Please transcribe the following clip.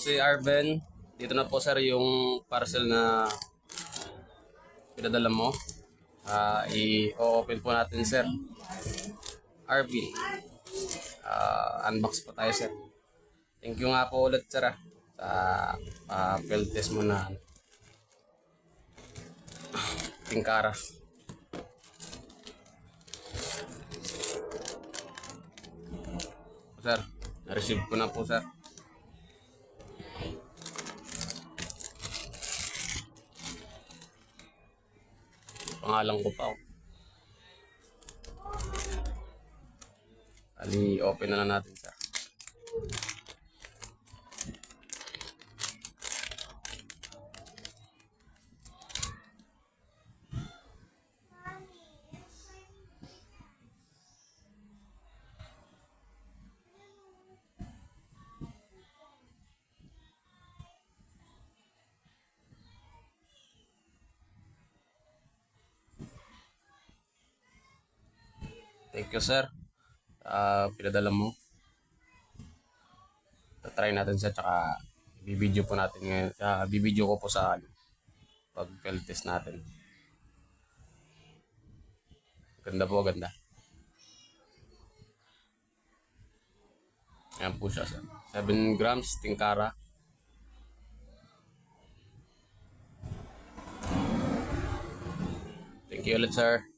si Arven. Dito na po sir yung parcel na pinadala mo. Ah, i-open po natin sir. RB. Ah, unbox po tayo sir. Thank you nga po ulit sir ah, sa uh, field test mo na tingkara. Sir, na-receive ko na po sir. Pangalan ko pa. oh. Ali, open na lang natin sir. Thank you, sir. Ah, pinadala mo. Try natin siya, tsaka bibideo po natin ngayon. Uh, bibideo ko po sa ano, pag test natin. Ganda po, ganda. Ayan po siya, sir. 7 grams, tingkara. Thank you ulit, sir.